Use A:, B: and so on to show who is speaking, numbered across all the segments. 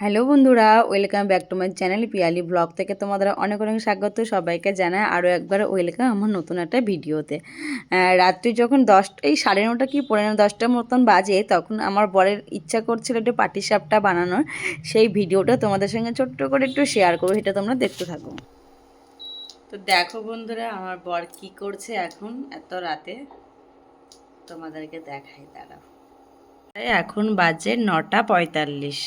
A: Hello বন্ধুরা, welcome back to my channel Piyali blog থেকে তোমাদের অনেক অনেক স্বাগত সবাইকে জানায় আরও একবার ওয়েলকাম আমার নতুন একটা ভিডিওতে। রাত্রি যখন দশটা এই সাড়ে নটা কি পনেরো দশটার মতন বাজে, তখন আমার বরের ইচ্ছা করছিল একটু পাটিসাপটা বানানোর, সেই ভিডিওটা তোমাদের সঙ্গে ছোট্ট করে একটু শেয়ার করব, সেটা তোমরা দেখতে থাকো। তো দেখো বন্ধুরা, আমার বর কি করছে এখন, এত রাতে? তোমাদেরকে দেখাই, দাঁড়াও। এখন বাজে নটা পঁয়তাল্লিশ।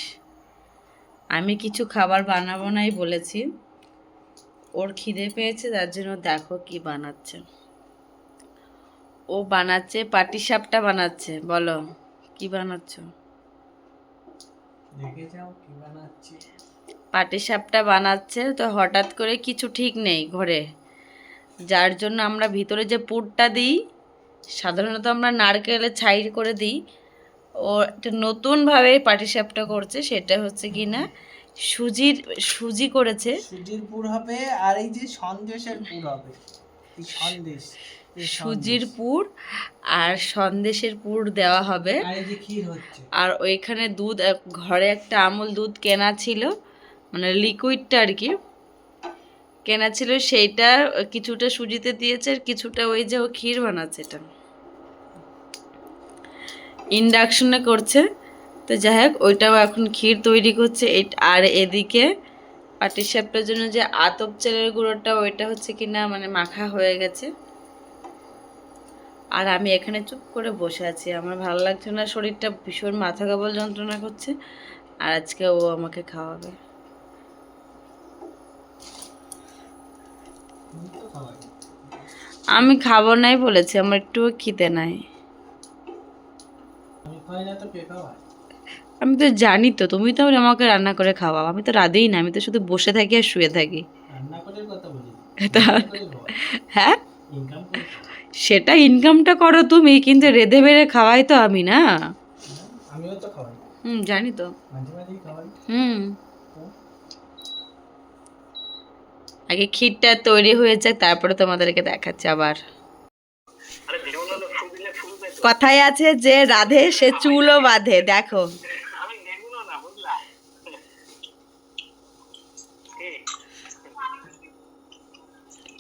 A: আমি কিছু খাবার বানাবো নাই বলেছি। ওর খিদে পেয়েছে তার জন্য দেখো কি বানাচ্ছে। ও বানাচ্ছে পাটিসাপটা বানাচ্ছে বলো কি বানাচ্ছ?
B: পাটি
A: পাটিসাপটা বানাচ্ছে তো হঠাৎ করে কিছু ঠিক নেই ঘরে। যার জন্য আমরা ভিতরে যে পুরটা দিই সাধারণত আমরা নারকেলের ছাই করে দিই ও একটা নতুনভাবে পাটিসাপটা করছে সেটা হচ্ছে কি না সুজির সুজি করেছে।
B: সুজির পুর হবে আর এই যে সন্দেশের পুর হবে। সন্দেশ
A: সুজির পুর আর সন্দেশের পুর দেওয়া হবে।
B: আর
A: ওইখানে দুধ ঘরে একটা আমুল দুধ কেনা ছিল মানে লিকুইডটা আর কি। কেনা ছিল সেইটা কিছুটা সুজিতে দিয়েছে আর কিছুটা ওই যে ও ক্ষীর বানাচ্ছে এটা। ইন্ডাকশনে করছে। তো যাই হোক ওইটাও এখন ক্ষীর তৈরি করছে। আর এদিকে পাটিসাপটার জন্য যে আতপ চালের গুঁড়োটা, ওইটা হচ্ছে কিনা মানে মাখা হয়ে গেছে। আর আমি এখানে চুপ করে বসে আছি। আমার ভালো লাগছে না, শরীরটা ভীষণ মাথা কেবল যন্ত্রণা করছে। আর আজকে ও আমাকে খাওয়াবে। আমি খাব নাই বলেছি, আমার একটু খিদে নাই।
B: আমি না তো
A: আমি জানি তো তুমি তো আমাকে রান্না করে খাওয়াও। আমি তো রাধেই না আমি তো শুধু বসে থাকি আর শুয়ে থাকি। হ্যাঁ? সেটা ইনকামটা করো তুমি কিন্তু রেধে বেড়ে খাওয়াই তো আমি না?
B: আমিও তো খাওয়াই।
A: হুম জানি তো। হুম। আগে ক্ষীরটা তৈরি হয়ে যাক তারপরে তোমাদেরকে দেখাচ্ছি আবার। কথায় আছে যে রাধে সে চুলও বাঁধে দেখো।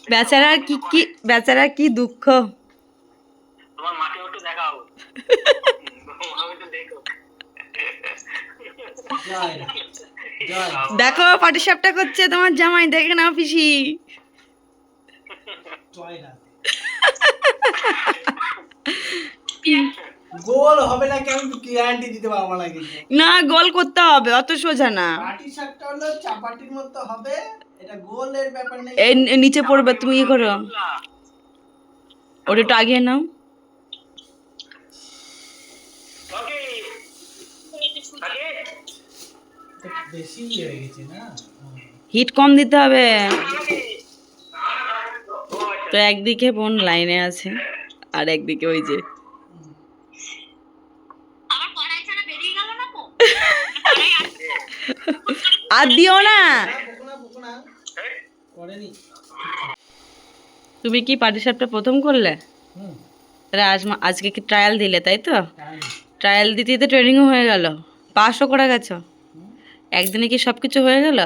A: বেচারার কি কি বেচারার কি দুঃখ?
C: তোমার মাকে একটু দেখাও। দেখো।
A: পাটিসাপটা করছে তোমার জামাই দেখে নাও পিসি।
B: গোল হবে না কি আমি গ্যারান্টি দিতে পারব না কিন্তু
A: না গোল করতে হবে অত সোজা না।
B: পাটি শাকটা হলো চাপাটির মতো হবে এটা গোলের ব্যাপার নেই।
A: এই নিচে পড়বে তুমি ইয়ে করো। ওটা একটু আগিয়ে নাও।
B: বেশি ইয়ে হয়ে গেছে না?
A: হিট কম দিতে হবে। তো একদিকে বোন লাইনে আছে আর একদিকে ওই যে আর দিও না। তুমি কি পাটিসাপটা প্রথম করলে? তাহলে আজ আজকে কি ট্রায়াল দিলে তাই তো? ট্রায়াল দিতে দিতে ট্রেনিংও হয়ে গেল। পাসও করে গেছো? একদিনে কি সব কিছু হয়ে গেল?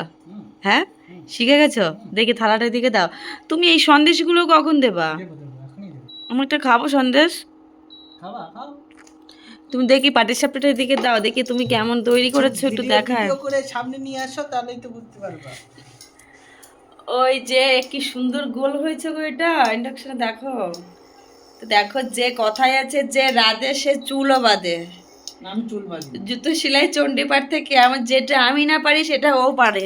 A: হ্যাঁ? শিখে গেছো? দেখি থালাটার দিকে দাও। তুমি এই সন্দেশগুলো কখন দেবা। আমি একটা খাব সন্দেশ।
B: খাবা খাও।
A: তুমি দেখি পাটিসাপটার দিকে দাও দেখি তুমি কেমন তৈরি করেছ একটু দেখায়।
B: করে সামনে নিয়ে আসো তাহলেই তো বুঝতে পারবা।
A: ওই যে কি সুন্দর গোল হয়েছে গো এটা। ইন্ডাকশনে দেখো। তো দেখো যে কথায় আছে যে রাধে সে চুলও বাঁধে। জুতো সেলাই চণ্ডীপাঠ থেকে আমার যেটা আমি না পারি সেটা ও পারে।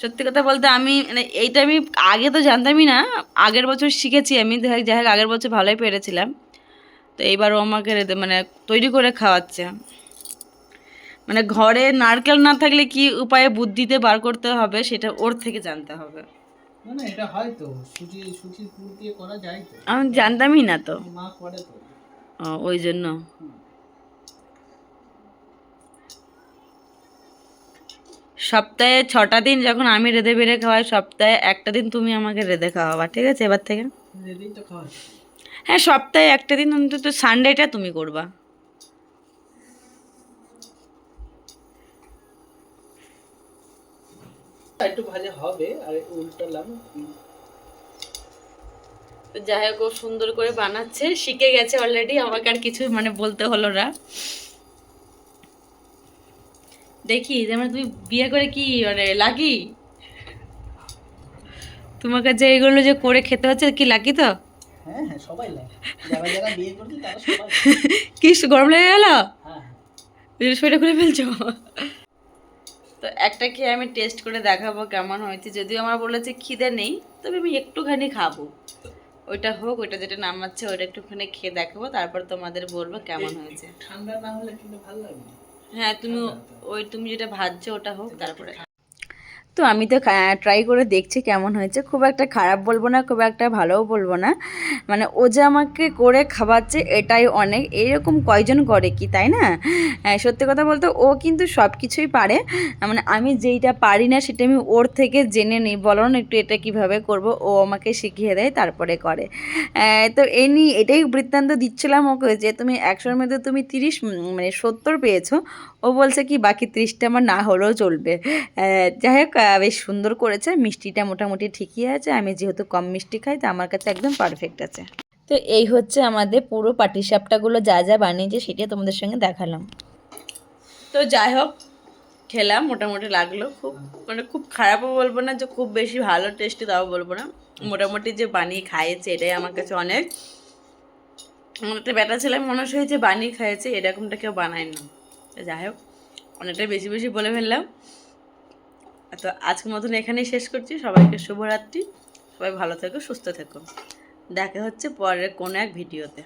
A: সত্যি কথা বলতে আমি মানে এইটা আমি আগে তো জানতামই না। আগের বছর শিখেছি আমি হোক আগের বছর ভালোই পেরেছিলাম। তো এইবার ও আমাকে মানে তৈরি করে খাওয়াচ্ছে। মানে ঘরে নারকেল না থাকলে কি উপায়ে বুদ্ধিতে বার করতে হবে সেটা ওর থেকে জানতে হবে। আমি জানতামই না তো। ওই জন্য। সপ্তাহে ছটা দিন যখন আমি রেঁধে বেড়ে খাওয়াই সপ্তাহে একটা দিন তুমি আমাকে রেঁধে খাওয়াবা ঠিক আছে এবার থেকে? হ্যাঁ সপ্তাহে একটা দিন অন্তত সানডেটা তুমি করবা।
B: একটু ভালো হবে, আর উল্টালাম।
A: যাই হোক সুন্দর করে বানাচ্ছে, শিখে গেছে অলরেডি আমাকে আর কিছু মানে বলতে হলো না। দেখি, যেমন তুমি বিয়ে করে কি মানে লাগি? তোমাকে যে এগুলো যে করে খেতে হচ্ছে, কি লাগি তো?
B: হ্যাঁ হ্যাঁ সবাই লাগে যারা যারা বিয়ে করছে তারা সবাই
A: কি গরম লেগে গেল?
B: হ্যাঁ
A: সোয়েটার খুলে ফেলছো? তো একটা খেয়ে আমি টেস্ট করে দেখাবো কেমন হয়েছে? যদিও আমার বলেছে খিদে নেই তবে আমি একটুখানি খাব। ওইটা হোক ওইটা যেটা নামাচ্ছে ওইটা একটুখানি খেয়ে দেখাবো তারপর তোমাদের বলব কেমন হয়েছে।
B: ঠান্ডা না হলে কিন্তু ভালো লাগবে
A: হ্যাঁ তুমি ওই তুমি যেটা ভাজছো ওটা হোক তারপরে তো আমি তো ট্রাই করে দেখছি কেমন হয়েছে। খুব একটা খারাপ বলব না খুব একটা ভালোও বলব না। মানে ও যে আমাকে করে খাওয়াচ্ছে এটাই অনেক। এরকম কয়জন করে কি তাই না? হ্যাঁ, সত্যি কথা বলতে ও কিন্তু সব কিছুই পারে। মানে আমি যেইটা পারি না সেটা আমি ওর থেকে জেনে নিই। বলো না একটু এটা কীভাবে করব? ও আমাকে শিখিয়ে দেয় তারপরে করে। তো এই নিয়ে এটাই বৃত্তান্ত দিচ্ছিলাম ওকে যে তুমি একশোর মধ্যে তুমি তিরিশ মানে সত্তর পেয়েছ। ও বলছে কি, বাকি ত্রিশটা আমার না হলেও চলবে। যাই হোক বেশ সুন্দর করেছে। মিষ্টিটা মোটামুটি ঠিকই আছে। আমি যেহেতু কম মিষ্টি খাই, তো আমার কাছে একদম পারফেক্ট আছে। তো এই হচ্ছে আমাদের পুরো পাটিসাপটাগুলো যা যা বানিয়েছে সেটা তোমাদের সঙ্গে দেখালাম। তো যাই হোক, খেলাম, মোটামুটি লাগল। খুব মানে খুব খারাপও বলব না যে খুব বেশি ভালো, টেস্টি তাও বলব না। মোটামুটি যে বানিয়ে খাইয়েছে, এটাই আমার কাছে অনেক। আমার একটা ব্যাটা ছেলে মনে হয়েছে বানিয়ে খাইয়েছে, এরকমটা কেউ বানায় না। যাই হোক, অনেকটাই বেশি বেশি বলে ফেললাম। তো আজকের মতন এখানেই শেষ করছি। সবাইকে শুভরাত্রি। সবাই ভালো থেকো, সুস্থ থেকো। দেখা হচ্ছে পরের কোনো এক ভিডিওতে।